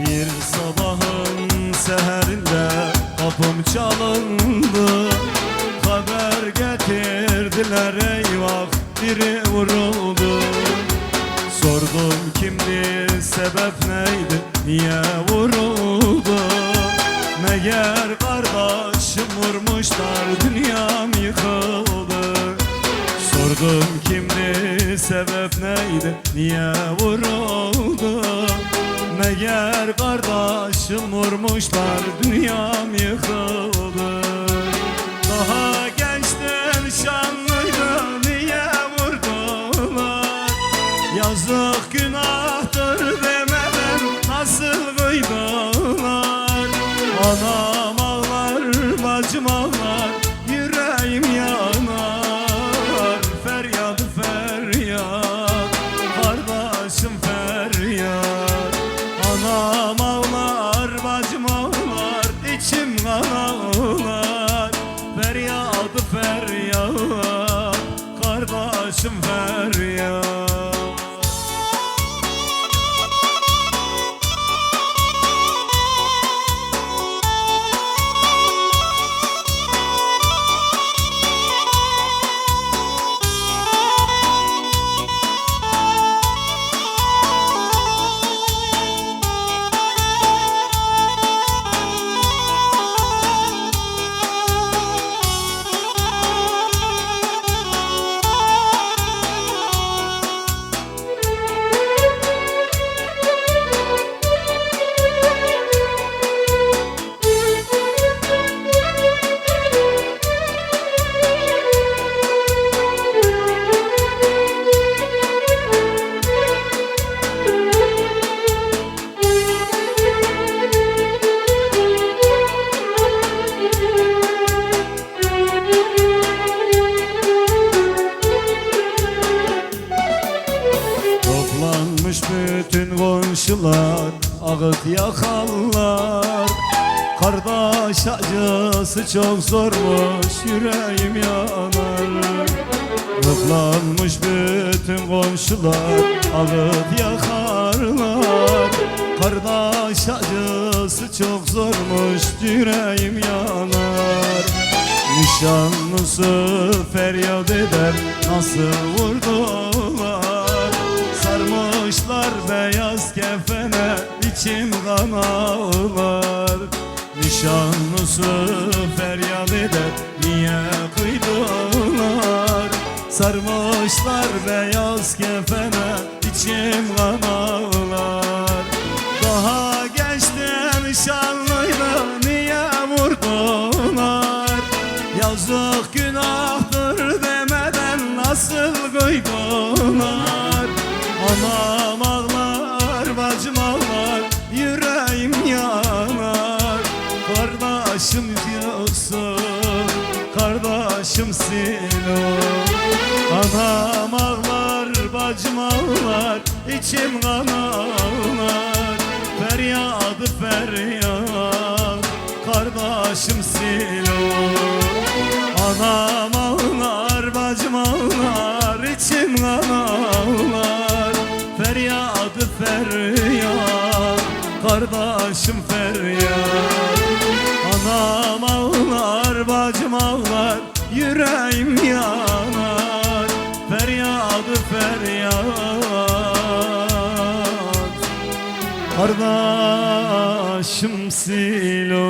Bir sabahın seherinde kapım çalındı. Haber getirdiler eyvah biri vuruldu. Sordum kimdi sebep neydi niye vuruldu? Meğer kardeşim vurmuşlar dünyam yıkıldı. Sordum kimdi sebep neydi niye vuruldu Meğer kardeşim vurmuşlar dünyam yıkıldı. Daha gençten şanlıydı niye vurdular? Yazık günahtır demeden nasıl kıydılar? Anam kardeşim feryat Toplanmış bütün komşular Ağıt yakanlar Kardeş acısı çok zormuş Yüreğim yanar. Toplanmış bütün komşular Ağıt yakarlar. Kardeş acısı çok zormuş Yüreğim yanar. Nişanlısı feryat eder Nasıl vurdular içim kan ağlar. Nişanlısı feryat eder Niye kıydılar Sarmışlar beyaz kefene içim kan ağlar. Daha gençten nişanlıydı Niye vurdular Yazık günahtır demeden nasıl kıydılar Anam yoksun, kardeşimsin o Anam ağlar, bacım ağlar, içim kan ağlar. Feryadı feryat, kardeşimsin o Anam ağlar, bacım ağlar, içim kan ağlar. Feryadı feryat, kardeşim feryat Anam ağlar, bacım ağlar, yüreğim yanar. Feryadı feryat. Kardeşim silo